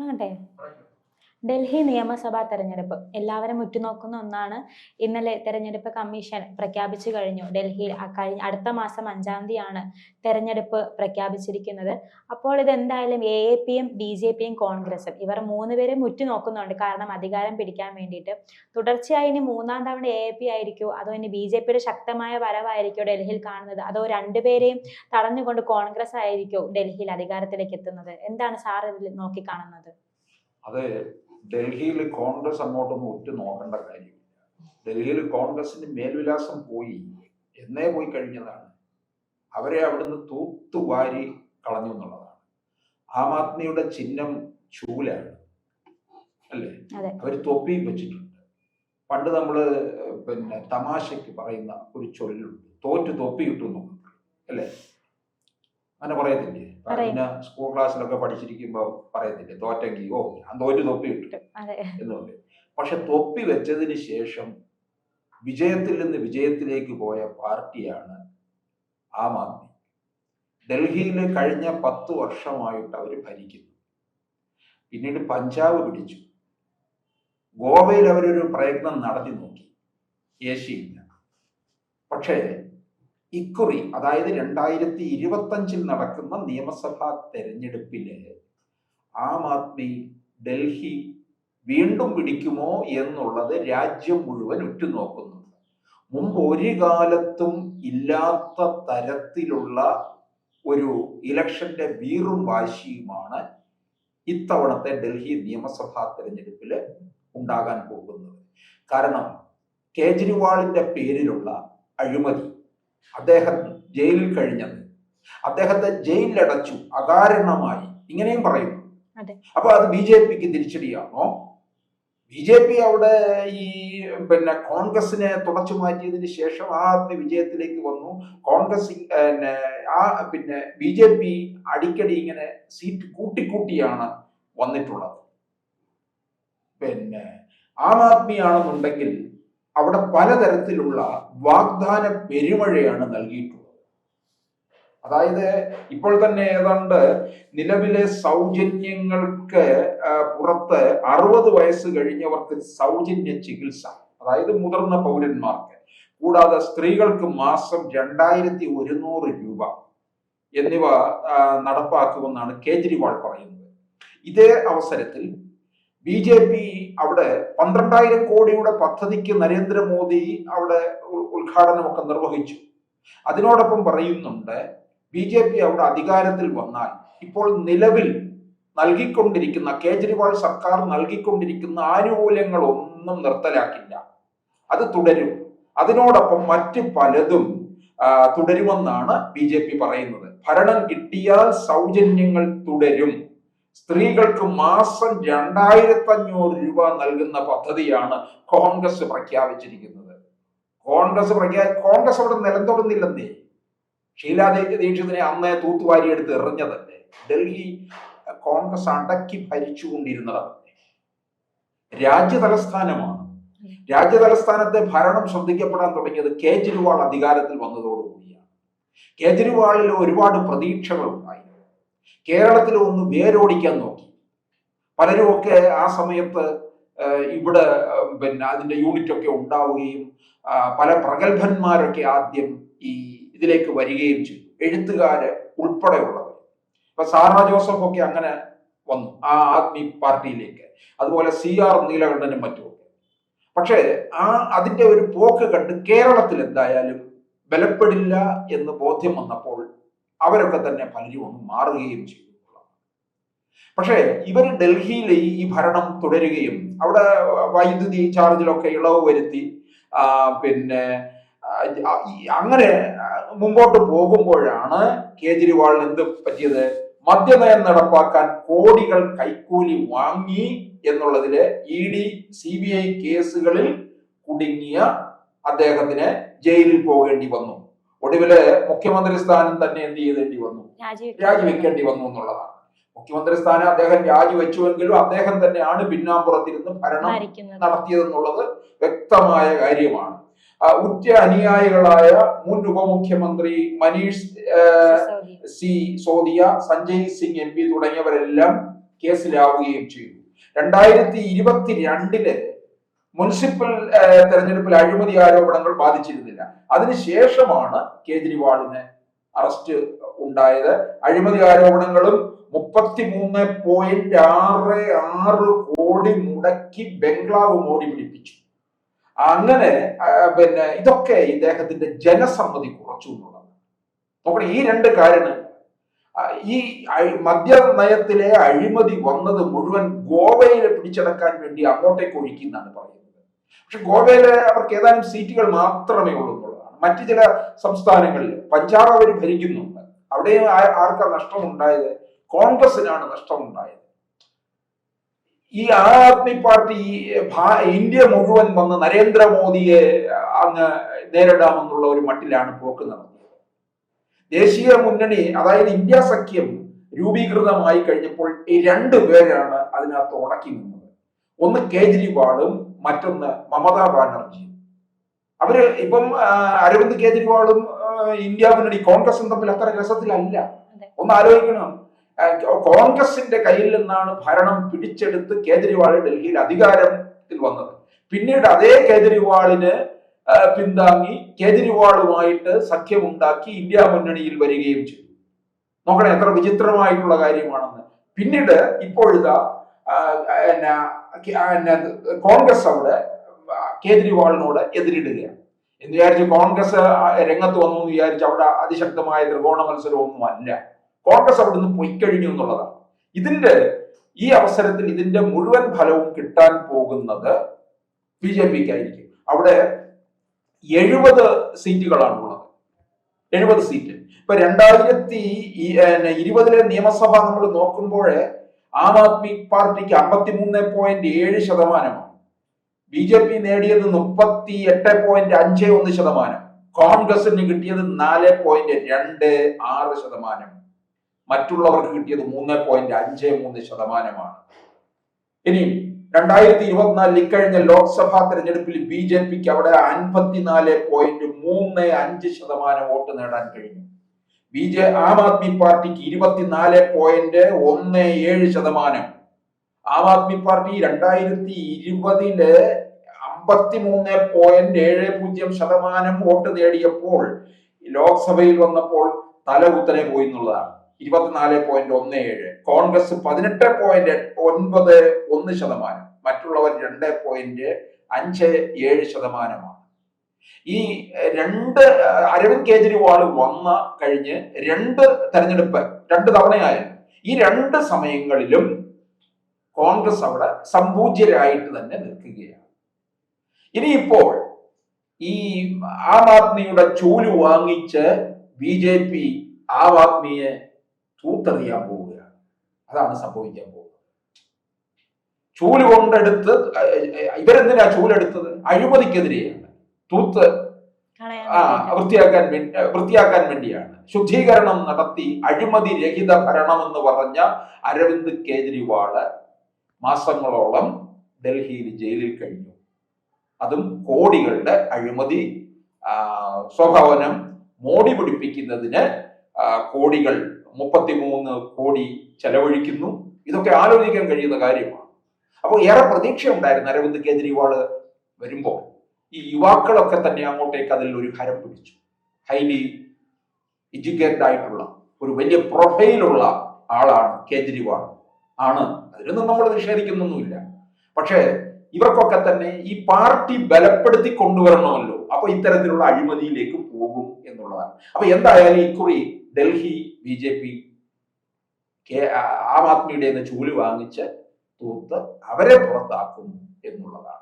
തുടങ്ങട്ടെ ഡൽഹി നിയമസഭാ തെരഞ്ഞെടുപ്പ്. എല്ലാവരും ഉറ്റുനോക്കുന്ന ഒന്നാണ് ഇന്നലെ തെരഞ്ഞെടുപ്പ് കമ്മീഷൻ പ്രഖ്യാപിച്ചു കഴിഞ്ഞു. ഡൽഹിയിൽ അക്കഴിഞ്ഞ കഴിഞ്ഞ അടുത്ത മാസം അഞ്ചാം തീയതിയാണ് തെരഞ്ഞെടുപ്പ് പ്രഖ്യാപിച്ചിരിക്കുന്നത്. അപ്പോൾ ഇത് എന്തായാലും എ എ പിയും ബി ജെ പിയും കോൺഗ്രസും ഇവർ മൂന്ന് പേരും ഉറ്റുനോക്കുന്നുണ്ട്. കാരണം അധികാരം പിടിക്കാൻ വേണ്ടിയിട്ട്. തുടർച്ചയായി ഇനി മൂന്നാം തവണ എ എ പി ആയിരിക്കുമോ അതോ ഇനി ബി ജെ പിയുടെ ശക്തമായ വരവായിരിക്കുമോ ഡൽഹിയിൽ കാണുന്നത്. അതോ രണ്ടുപേരെയും തടഞ്ഞുകൊണ്ട് കോൺഗ്രസ് ആയിരിക്കുമോ ഡൽഹിയിൽ അധികാരത്തിലേക്ക് എത്തുന്നത്. എന്താണ് സാർ ഇതിൽ നോക്കിക്കാണുന്നത്? അത് ഡൽഹിയിൽ കോൺഗ്രസ് അങ്ങോട്ടൊന്നും ഒറ്റ നോക്കേണ്ട കാര്യമില്ല. ഡൽഹിയിൽ കോൺഗ്രസിന്റെ മേൽവിലാസം പോയി. എന്നേ പോയി കഴിഞ്ഞതാണ്. അവരെ അവിടുന്ന് തൂത്തുവാരി കളഞ്ഞു എന്നുള്ളതാണ്. ആം ആദ്മിയുടെ ചിഹ്നം ചൂലാണ്. അല്ലേ. അവർ തൊപ്പിയും വെച്ചിട്ടുണ്ട്. പണ്ട് നമ്മൾ പിന്നെ തമാശയ്ക്ക് പറയുന്ന ഒരു ചൊല്ലുണ്ട്. തോറ്റു തൊപ്പി കിട്ടും എന്നൊക്കെ അല്ലേ? അങ്ങനെ പറയത്തില്ലേ? പിന്നെ സ്കൂൾ ക്ലാസ്സിലൊക്കെ പഠിച്ചിരിക്കുമ്പോ പറയത്തില്ലേ? തോറ്റെങ്കിൽ ഓ ഞാൻ തോറ്റ് തൊപ്പി കിട്ടും അതെ. എന്ന് പറയും. പക്ഷെ തൊപ്പി വെച്ചതിന് ശേഷം വിജയത്തിൽ നിന്ന് വിജയത്തിലേക്ക് പോയ പാർട്ടിയാണ് ആം ആദ്മി. ഡൽഹിയിൽ കഴിഞ്ഞ പത്ത് വർഷമായിട്ട് അവർ ഭരിക്കുന്നു. പിന്നീട് പഞ്ചാബ് പിടിച്ചു. ഗോവയിൽ അവരൊരു പ്രയത്നം നടത്തി നോക്കി. ഏഷ്യയില്ല പക്ഷേ ഇക്കുറി അതായത് രണ്ടായിരത്തി ഇരുപത്തഞ്ചിൽ നടക്കുന്ന നിയമസഭാ തെരഞ്ഞെടുപ്പിൽ ആം ആദ്മി ഡൽഹി വീണ്ടും പിടിക്കുമോ എന്നുള്ളത് രാജ്യം മുഴുവൻ ഉറ്റുനോക്കുന്നുണ്ട് മുമ്പ് ഒരു കാലത്തും ഇല്ലാത്ത തരത്തിലുള്ള ഒരു ഇലക്ഷന്റെ വീറും വാശിയുമാണ് ഇത്തവണത്തെ ഡൽഹി നിയമസഭാ തെരഞ്ഞെടുപ്പിൽ ഉണ്ടാകാൻ പോകുന്നത്. കാരണം കേജ്രിവാളിന്റെ പേരിലുള്ള അഴിമതി അദ്ദേഹം ജയിലിൽ കഴിഞ്ഞത്. അദ്ദേഹത്തെ ജയിലിലടച്ചു അകാരണമായി. ഇങ്ങനെയും പറയും. അപ്പൊ അത് ബി ജെ പിക്ക് തിരിച്ചടിയാണോ? ബി ജെ പി അവിടെ ഈ പിന്നെ കോൺഗ്രസിനെ തുടച്ചു മാറ്റിയതിന് ശേഷം ആ ആദ്മി വിജയത്തിലേക്ക് വന്നു. കോൺഗ്രസ് പിന്നെ ആ പിന്നെ ബി ജെ പി അടിക്കടി ഇങ്ങനെ സീറ്റ് കൂട്ടിക്കൂട്ടിയാണ് വന്നിട്ടുള്ളത്. പിന്നെ ആം ആദ്മിയാണെന്നുണ്ടെങ്കിൽ അവിടെ പലതരത്തിലുള്ള വാഗ്ദാന പെരുമഴയാണ് നൽകിയിട്ടുള്ളത്. അതായത് ഇപ്പോൾ തന്നെ ഏതാണ്ട് നിലവിലെ സൗജന്യങ്ങൾക്ക് പുറത്ത് അറുപത് വയസ്സ് കഴിഞ്ഞവർക്ക് സൗജന്യ ചികിത്സ അതായത് മുതിർന്ന പൗരന്മാർക്ക് കൂടാതെ സ്ത്രീകൾക്ക് മാസം രണ്ടായിരത്തി ഒരുന്നൂറ് രൂപ എന്നിവ നടപ്പാക്കുമെന്നാണ് കേജ്രിവാൾ പറയുന്നത്. ഇതേ അവസരത്തിൽ ബി ജെ പി അവിടെ പന്ത്രണ്ടായിരം കോടിയുടെ പദ്ധതിക്ക് നരേന്ദ്രമോദി അവിടെ ഉദ്ഘാടനമൊക്കെ നിർവഹിച്ചു. അതിനോടൊപ്പം പറയുന്നുണ്ട് ബി ജെ പി അവിടെ അധികാരത്തിൽ വന്നാൽ ഇപ്പോൾ നിലവിൽ നൽകിക്കൊണ്ടിരിക്കുന്ന കേജ്രിവാൾ സർക്കാർ നൽകിക്കൊണ്ടിരിക്കുന്ന ആനുകൂല്യങ്ങൾ ഒന്നും നിർത്തലാക്കില്ല. അത് തുടരും. അതിനോടൊപ്പം മറ്റ് പലതും തുടരുമെന്നാണ് ബി ജെ പി പറയുന്നത്. ഭരണം കിട്ടിയാൽ സൗജന്യങ്ങൾ തുടരും. സ്ത്രീകൾക്ക് മാസം രണ്ടായിരത്തി അഞ്ഞൂറ് രൂപ നൽകുന്ന പദ്ധതിയാണ് കോൺഗ്രസ് പ്രഖ്യാപിച്ചിരിക്കുന്നത്. കോൺഗ്രസ് പ്രഖ്യാ കോൺഗ്രസ് അവിടെ നിലം തൊടുന്നില്ലെന്നേ. ഷീലാ ദീക്ഷിതിനെ അന്ന് തൂത്തുവാരി എടുത്ത് എറിഞ്ഞതല്ലേ. ഡൽഹി കോൺഗ്രസ് അടക്കി ഭരിച്ചുകൊണ്ടിരുന്നതല്ലേ. രാജ്യ തലസ്ഥാനമാണ് രാജ്യ തലസ്ഥാനത്തെ ഭരണം ശ്രദ്ധിക്കപ്പെടാൻ തുടങ്ങിയത് കേജ്രിവാൾ അധികാരത്തിൽ വന്നതോടുകൂടിയാണ്. കേജ്രിവാളിൽ ഒരുപാട് പ്രതീക്ഷകൾ ഉണ്ടായി കേരളത്തിൽ ഒന്ന് വേരോടിക്കാൻ നോക്കി. പലരുമൊക്കെ ആ സമയത്ത് ഇവിടെ പിന്നെ അതിന്റെ യൂണിറ്റ് ഒക്കെ ഉണ്ടാവുകയും പല പ്രഗത്ഭന്മാരൊക്കെ ആദ്യം ഈ ഇതിലേക്ക് വരികയും ചെയ്തു. എഴുത്തുകാര് ഉൾപ്പെടെയുള്ളവർ ഇപ്പൊ സാറാ ജോസഫ് ഒക്കെ അങ്ങനെ വന്നു ആ ആദ്മി പാർട്ടിയിലേക്ക്. അതുപോലെ സി ആർ നീലകണ്ഠനും മറ്റുമൊക്കെ. പക്ഷേ ആ അതിന്റെ ഒരു പോക്ക് കണ്ട് കേരളത്തിൽ എന്തായാലും ബലപ്പെടില്ല എന്ന് ബോധ്യം വന്നപ്പോൾ അവരൊക്കെ തന്നെ പലരും ഒന്ന് മാറുകയും ചെയ്തു പക്ഷേ ഇവർ ഡൽഹിയിൽ ഈ ഭരണം തുടരുകയും അവിടെ വൈദ്യുതി ചാർജിലൊക്കെ ഇളവ് വരുത്തി പിന്നെ അങ്ങനെ മുമ്പോട്ട് പോകുമ്പോഴാണ് കേജ്രിവാളിന് എന്ത് പറ്റിയത്? മദ്യനയം നടപ്പാക്കാൻ കോടികൾ കൈക്കൂലി വാങ്ങി എന്നുള്ളതിൽ E D C B I കേസുകളിൽ കുടുങ്ങിയ അദ്ദേഹത്തിന് ജയിലിൽ പോകേണ്ടി വന്നു. ഒടുവിൽ മുഖ്യമന്ത്രി സ്ഥാനം തന്നെ എന്ത് ചെയ്തേണ്ടി വന്നു? രാജിവെക്കേണ്ടി വന്നു എന്നുള്ളതാണ്. മുഖ്യമന്ത്രി സ്ഥാനം അദ്ദേഹം രാജിവെച്ചുവെങ്കിലും അദ്ദേഹം തന്നെയാണ് പിന്നാമ്പുറത്തിരുന്ന് ഭരണം നടത്തിയതെന്നുള്ളത് വ്യക്തമായ കാര്യമാണ്. ഉറ്റ അനുയായികളായ മുൻ ഉപമുഖ്യമന്ത്രി Manish Sisodia Sanjay Singh M P തുടങ്ങിയവരെല്ലാം കേസിലാവുകയും ചെയ്തു. രണ്ടായിരത്തി ഇരുപത്തി രണ്ടിൽ മുനിസിപ്പൽ തെരഞ്ഞെടുപ്പിൽ അഴിമതി ആരോപണങ്ങൾ ബാധിച്ചിരുന്നില്ല. അതിനുശേഷമാണ് കേജ്രിവാളിന് അറസ്റ്റ് ഉണ്ടായത്. അഴിമതി ആരോപണങ്ങളും മുപ്പത്തിമൂന്ന് പോയിന്റ് ആറ് ആറ് കോടി മുടക്കി ബംഗ്ലാവ് മോടി പിടിപ്പിച്ചു. അങ്ങനെ പിന്നെ ഇതൊക്കെ ഇദ്ദേഹത്തിന്റെ ജനസമ്മതി കുറച്ചു എന്നുള്ളതാണ്. നോക്കണേ ഈ രണ്ട് കാര്യങ്ങൾ. ഈ മദ്യ നയത്തിലെ അഴിമതി വന്നത് മുഴുവൻ ഗോവയിലെ പിടിച്ചടക്കാൻ വേണ്ടി അങ്ങോട്ടേക്ക് ഒഴിക്കുന്നതാണ് പറയുന്നത്. പക്ഷെ ഗോവയിലെ അവർക്ക് ഏതാനും സീറ്റുകൾ മാത്രമേ ഉള്ളൂ മറ്റു ചില സംസ്ഥാനങ്ങളിൽ പഞ്ചാബ് അവർ ഭരിക്കുന്നുണ്ട്. അവിടെയും ആർക്കാ നഷ്ടമുണ്ടായത്? കോൺഗ്രസിനാണ് നഷ്ടമുണ്ടായത്. ഈ ആം ആദ്മി പാർട്ടി ഇന്ത്യ മുഴുവൻ വന്ന് നരേന്ദ്രമോദിയെ അങ്ങ് നേരിടാമെന്നുള്ള ഒരു മട്ടിലാണ് പോക്ക് നടന്നത്. ദേശീയ മുന്നണി അതായത് ഇന്ത്യ സഖ്യം രൂപീകൃതമായി കഴിഞ്ഞപ്പോൾ ഈ രണ്ടു പേരാണ് അതിനകത്ത് ഉടക്കി നിന്നത്. ഒന്ന് കേജ്രിവാളും മറ്റൊന്ന് മമതാ ബാനർജി. അവർ ഇപ്പം അരവിന്ദ് കേജ്രിവാളും ഇന്ത്യ മുന്നണി കോൺഗ്രസും തമ്മിൽ അത്ര രസത്തിലല്ല. ഒന്ന് ആലോചിക്കണം. കോൺഗ്രസിന്റെ കയ്യിൽ നിന്നാണ് ഭരണം പിടിച്ചെടുത്ത് കേജ്രിവാൾ ഡൽഹിയിൽ അധികാരത്തിൽ വന്നത്. പിന്നീട് അതേ കേജ്രിവാളിന് പിന്താങ്ങി കേജ്രിവാളുമായിട്ട് സഖ്യമുണ്ടാക്കി ഇന്ത്യ മുന്നണിയിൽ വരികയും ചെയ്തു. നോക്കണേ എത്ര വിചിത്രമായിട്ടുള്ള കാര്യമാണെന്ന്. പിന്നീട് ഇപ്പോഴിതാ ആ, എന്നാ, കെ- ആ, എന്നാ, കോൺഗ്രസ് അവിടെ കേജ്രിവാളിനോട് എതിരിടുകയാണ്. എന്ന് വിചാരിച്ച് കോൺഗ്രസ് രംഗത്ത് വന്നു എന്ന് വിചാരിച്ച് അവിടെ അതിശക്തമായ ത്രികോണ മത്സരമൊന്നും അല്ല. കോൺഗ്രസ് അവിടെ നിന്ന് പൊയ്ക്കഴിഞ്ഞു എന്നുള്ളതാണ്. ഇതിന്റെ ഈ അവസരത്തിൽ ഇതിന്റെ മുഴുവൻ ഫലവും കിട്ടാൻ പോകുന്നത് ബി ജെ പിക്കായിരിക്കും. അവിടെ എഴുപത് സീറ്റുകളാണുള്ളത് എഴുപത് സീറ്റ്. ഇപ്പൊ രണ്ടായിരത്തി ഇരുപതിലെ നിയമസഭ നമ്മൾ നോക്കുമ്പോൾ ആം ആദ്മി പാർട്ടിക്ക് അമ്പത്തിമൂന്ന് പോയിന്റ് ഏഴ് ശതമാനമാണ് ബി ജെ പി നേടിയത് മുപ്പത്തി എട്ട് പോയിന്റ് അഞ്ച് ഒന്ന് ശതമാനം. കോൺഗ്രസിന് കിട്ടിയത് നാല് പോയിന്റ് രണ്ട് ആറ് ശതമാനം. മറ്റുള്ളവർക്ക് കിട്ടിയത് മൂന്ന് പോയിന്റ് അഞ്ച് മൂന്ന് ശതമാനമാണ്. ഇനി രണ്ടായിരത്തി ഇരുപത്തിനാലിൽ ഇക്കഴിഞ്ഞ ലോക്സഭാ തെരഞ്ഞെടുപ്പിൽ ബി ജെ പിക്ക് അവിടെ അൻപത്തിനാല് പോയിന്റ് മൂന്ന് അഞ്ച് ശതമാനം വോട്ട് നേടാൻ കഴിഞ്ഞു. ബി ജെ ആം ആദ്മി പാർട്ടിക്ക് ഇരുപത്തിനാല് പോയിന്റ് ഒന്ന് ഏഴ് ശതമാനം. ആം ആദ്മി പാർട്ടി രണ്ടായിരത്തി ഇരുപതിൽ അമ്പത്തിമൂന്ന് പോയിന്റ് ഏഴ് പൂജ്യം ശതമാനം വോട്ട് നേടിയപ്പോൾ ലോക്സഭയിൽ വന്നപ്പോൾ തല കുത്തനെ പോയി എന്നുള്ളതാണ്. ഇരുപത്തിനാല് പോയിന്റ് ഒന്ന് ഏഴ്. കോൺഗ്രസ് പതിനെട്ട് പോയിന്റ് ഒൻപത് ഒന്ന് ശതമാനം. മറ്റുള്ളവർ രണ്ട് പോയിന്റ് അഞ്ച് ഏഴ് ശതമാനമാണ്. ഈ രണ്ട് അരവിന്ദ് കേജ്രിവാൾ വന്ന കഴിഞ്ഞ് രണ്ട് തെരഞ്ഞെടുപ്പ് രണ്ട് തവണയായാലും ഈ രണ്ട് സമയങ്ങളിലും കോൺഗ്രസ് അവിടെ സമ്പൂജ്യരായിട്ട് തന്നെ നിൽക്കുകയാണ്. ഇനിയിപ്പോൾ ഈ ആം ആദ്മിയുടെ ചൂൽ വാങ്ങിച്ച് ബി ജെ പി ആം ആദ്മിയെ തൂത്തെറിയാൻ പോവുകയാണ്. അതാണ് സംഭവിക്കാൻ പോകുന്നത്. ചൂൽ കൊണ്ടെടുത്ത് ഇവരെന്തിനാ ചൂലെടുത്തത്? അഴിമതിക്കെതിരെയാണ് തൂത്ത് ആ വൃത്തിയാക്കാൻ വേണ്ടി വൃത്തിയാക്കാൻ വേണ്ടിയാണ്. ശുദ്ധീകരണം നടത്തി അഴിമതി രഹിത ഭരണം എന്ന് പറഞ്ഞ അരവിന്ദ് കേജ്രിവാൾ മാസങ്ങളോളം ഡൽഹിയിൽ ജയിലിൽ കഴിഞ്ഞു. അതും കോടികളുടെ അഴിമതി സ്വഭവനം മോടി പിടിപ്പിക്കുന്നതിന് കോടികൾ കോടികൾ മുപ്പത്തിമൂന്ന് കോടി ചെലവഴിക്കുന്നു. ഇതൊക്കെ ആലോചിക്കാൻ കഴിയുന്ന കാര്യമാണ്. അപ്പോൾ ഏറെ പ്രതീക്ഷ ഉണ്ടായിരുന്നു അരവിന്ദ് കേജ്രിവാൾ വരുമ്പോൾ. ഈ യുവാക്കളൊക്കെ തന്നെ അങ്ങോട്ടേക്ക് അതിൽ ഒരു ഹരം പിടിച്ചു. ഹൈലി എഡ്യൂക്കേറ്റഡ് ആയിട്ടുള്ള ഒരു വലിയ പ്രൊഫൈലുള്ള ആളാണ് കേജ്രിവാൾ. ആണ്. അതിനൊന്നും നമ്മൾ നിഷേധിക്കുന്നൊന്നുമില്ല. പക്ഷേ ഇവർക്കൊക്കെ തന്നെ ഈ പാർട്ടി ബലപ്പെടുത്തി കൊണ്ടുവരണമല്ലോ. അപ്പൊ ഇത്തരത്തിലുള്ള അഴിമതിയിലേക്ക് പോകും എന്നുള്ളതാണ്. അപ്പൊ എന്തായാലും ഇക്കുറി ഡൽഹി ബി ജെ പി ആം ആദ്മിയുടെ ചൂൽ വാങ്ങിച്ച് തൂത്ത് അവരെ പുറത്താക്കും എന്നുള്ളതാണ്.